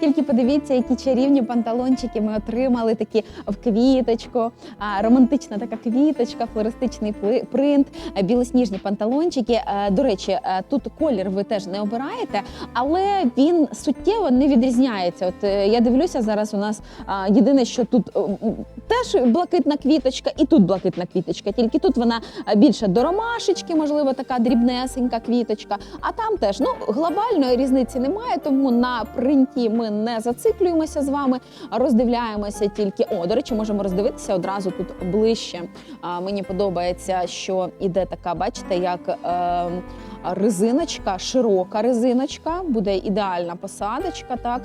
Тільки подивіться, які чарівні панталончики ми отримали, такі в квіточку, романтична така квіточка, флористичний принт, білосніжні панталончики. Е, До речі, е, тут колір ви теж не обираєте, але він суттєво не відрізняється. От е, я дивлюся зараз. У нас єдине, що тут теж блакитна квіточка, і тут блакитна квіточка. Тільки тут вона більше до ромашечки, можливо, така дрібнесенька квіточка. А там теж ну глобальної різниці немає, тому на принті ми не зациклюємося з вами, а роздивляємося тільки. О, до речі, можемо роздивитися одразу тут ближче. А, мені подобається, що іде така, бачите, як. Е, Резиночка, широка резиночка, буде ідеальна посадочка. Так,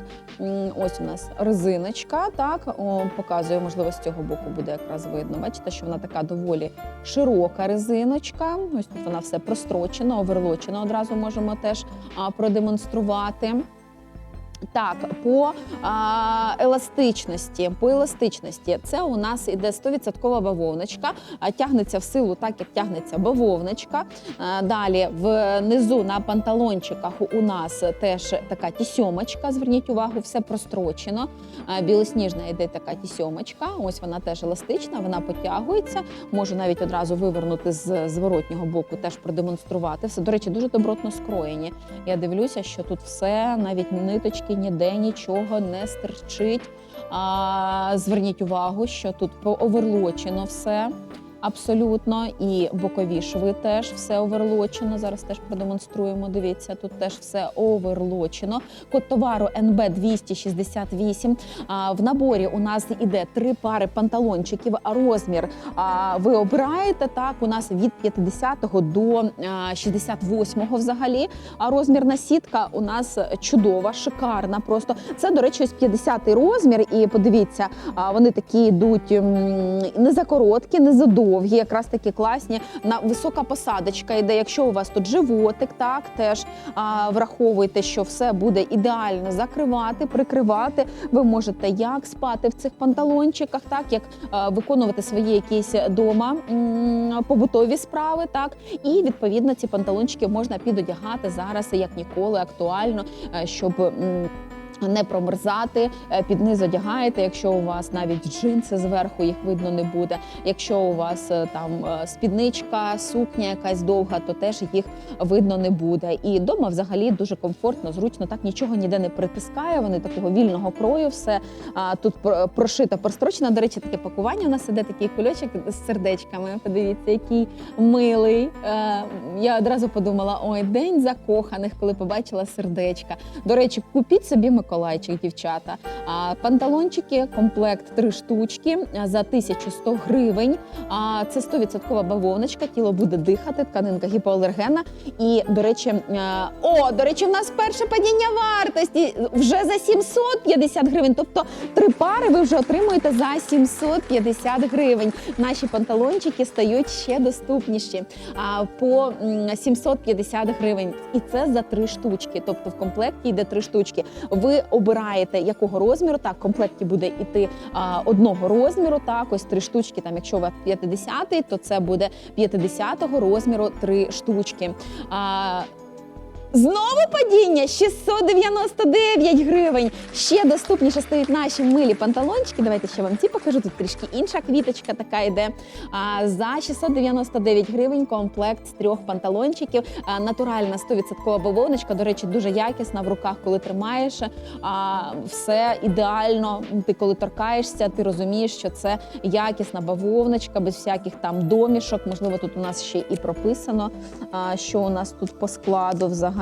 ось у нас резиночка. Так, О, показую, можливо, з цього боку буде якраз видно. Бачите, що вона така доволі широка резиночка. Ось тут вона все прострочена, оверлочена. Одразу можемо теж продемонструвати. Так, по а, еластичності, по еластичності, це у нас іде 100% бавовночка, а тягнеться в силу, так як тягнеться бавовночка. А, далі внизу на панталончиках у нас теж така тісьомочка. Зверніть увагу, все прострочено. А, білосніжна йде така тісьомочка. Ось вона теж еластична, вона потягується. Можу навіть одразу вивернути з зворотнього боку, теж продемонструвати. Все, до речі, дуже добротно скроєні. Я дивлюся, що тут все, навіть ниточки, ніде нічого не стерчить. А, зверніть увагу, що тут пооверлочено все. Абсолютно, і бокові шви теж все оверлочено. Зараз теж продемонструємо. Дивіться, тут теж все оверлочено. Код товару НБ 268. А, в наборі у нас іде три пари панталончиків. А розмір ви обираєте так. У нас від 50 до а, 68 взагалі. А розмірна сітка у нас чудова, шикарна. Просто це, до речі, ось 50 розмір. І подивіться, вони такі йдуть не за короткі, не за довгі, якраз такі класні. На висока посадочка йде. Якщо у вас тут животик, так теж а, враховуйте, що все буде ідеально закривати, прикривати. Ви можете як спати в цих панталончиках, так як а, виконувати свої якісь дома м, побутові справи, так і відповідно ці панталончики можна підодягати зараз як ніколи актуально, е, щоб. м, не промерзати, е, під низ одягаєте. Якщо у вас навіть джинси зверху їх видно не буде. Якщо у вас е, там е, спідничка, сукня якась довга, то теж їх видно не буде. І вдома взагалі дуже комфортно, зручно, так нічого ніде не притискає. Вони такого вільного крою, все тут про- прошито, прострочено. До речі, таке пакування. У нас іде такий кульочок з сердечками. Подивіться, який милий. Я одразу подумала: ой, день закоханих, коли побачила сердечка. До речі, купіть собі Миколайчик, дівчата. А, панталончики, комплект три штучки за 1100 гривень. А, це 100% бавовночка, тіло буде дихати, тканинка гіпоалергенна. І, до речі, о, до речі, в нас перше падіння вартості вже за 750 гривень. Тобто три пари ви вже отримуєте за 750 гривень. Наші панталончики стають ще доступніші. А по 750 гривень. І це за три штучки. Тобто в комплекті йде три штучки. Ви обираєте якого розміру. Так, в комплекті буде іти а, одного розміру. Так, ось три штучки. Там, якщо у вас 50, то це буде 50 розміру три штучки. А, Знову падіння 699 гривень. Ще доступніше стають наші милі панталончики. Давайте ще вам ці покажу. Тут трішки інша квіточка така йде. А, за 699 гривень комплект з трьох панталончиків. А, натуральна 100% бавовночка. До речі, дуже якісна в руках, коли тримаєш. А, все ідеально. Ти коли торкаєшся, ти розумієш, що це якісна бавовночка, без всяких там домішок. Можливо, тут у нас ще і прописано, а, що у нас тут по складу взагалі.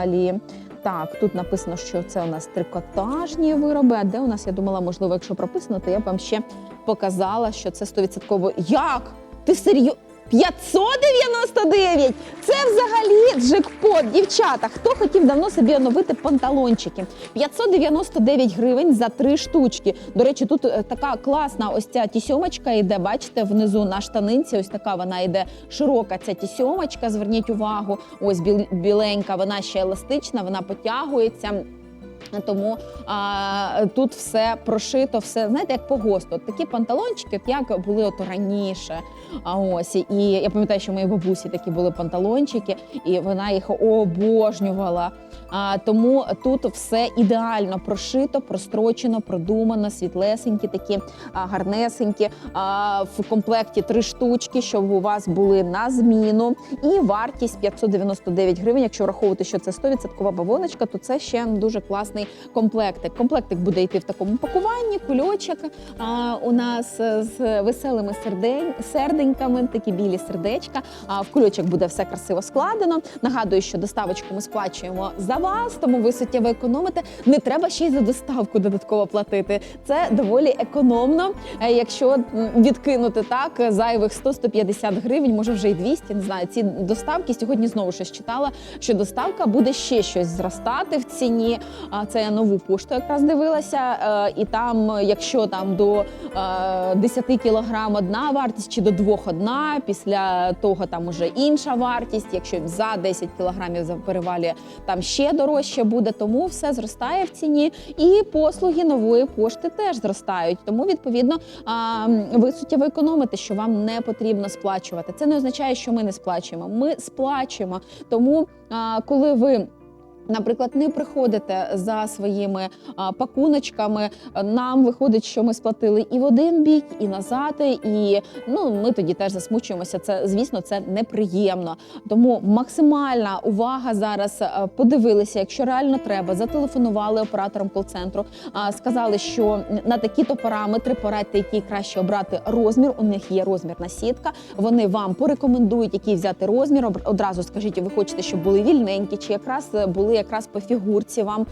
Так, тут написано, що це у нас трикотажні вироби. А де у нас, я думала, можливо, якщо прописано, то я б вам ще показала, що це 100%. Як? Ти серйозно? 599! Це взагалі джекпот. Дівчата, хто хотів давно собі оновити панталончики? 599 гривень за три штучки. До речі, тут е, така класна ось ця тісьомочка йде. Бачите, внизу на штанинці. Ось така вона йде широка. Ця тісьомочка. Зверніть увагу, ось біленька, вона ще еластична, вона потягується. Тому а, тут все прошито, все знаєте, як по ГОСТу. От такі панталончики, як були от раніше. А ось і я пам'ятаю, що у моїй бабусі такі були панталончики, і вона їх обожнювала. А, тому тут все ідеально прошито, прострочено, продумано, світлесенькі, такі а, гарнесенькі. А, в комплекті три штучки, щоб у вас були на зміну. І вартість 599 гривень. Якщо враховувати, що це 100% бавовночка, то це ще дуже класний комплектик. Комплектик буде йти в такому пакуванні, кульочок. А, у нас е, з веселими сердень, серденьками, такі білі сердечка. А в кульочок буде все красиво складено. Нагадую, що доставочку ми сплачуємо за вас, тому ви суттєво економите. Не треба ще й за доставку додатково платити. Це доволі економно. Е, Якщо відкинути так зайвих 100-150 гривень, може вже й 200, не знаю. Ці доставки сьогодні знову щось читала, що доставка буде ще щось зростати в ціні. Це я нову пошту якраз дивилася. Е, І там, якщо там до е, 10 кілограм одна вартість чи до двох одна, після того там уже інша вартість. Якщо за 10 кілограмів за- перевалює, там ще дорожче буде. Тому все зростає в ціні. І послуги нової пошти теж зростають. Тому відповідно ви суттєво економите, що вам не потрібно сплачувати. Це не означає, що ми не сплачуємо. Ми сплачуємо. Тому коли ви. Наприклад, не приходите за своїми пакуночками. Нам виходить, що ми сплатили і в один бік, і назад. І ну ми тоді теж засмучуємося. Це звісно, це неприємно. Тому максимальна увага зараз подивилися, якщо реально треба, зателефонували операторам кол-центру, сказали, що на такі-то параметри порадьте, який краще обрати розмір. У них є розмірна сітка. Вони вам порекомендують, який взяти розмір. Одразу скажіть, ви хочете, щоб були вільненькі, чи якраз були якраз по фігурці. Вам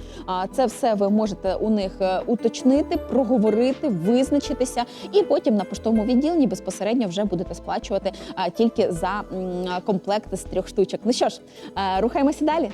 це все ви можете у них е, уточнити, проговорити, визначитися, і потім на поштовому відділенні безпосередньо вже будете сплачувати тільки за комплекти комплект з трьох штучок. Ну що ж, е, рухаємося далі.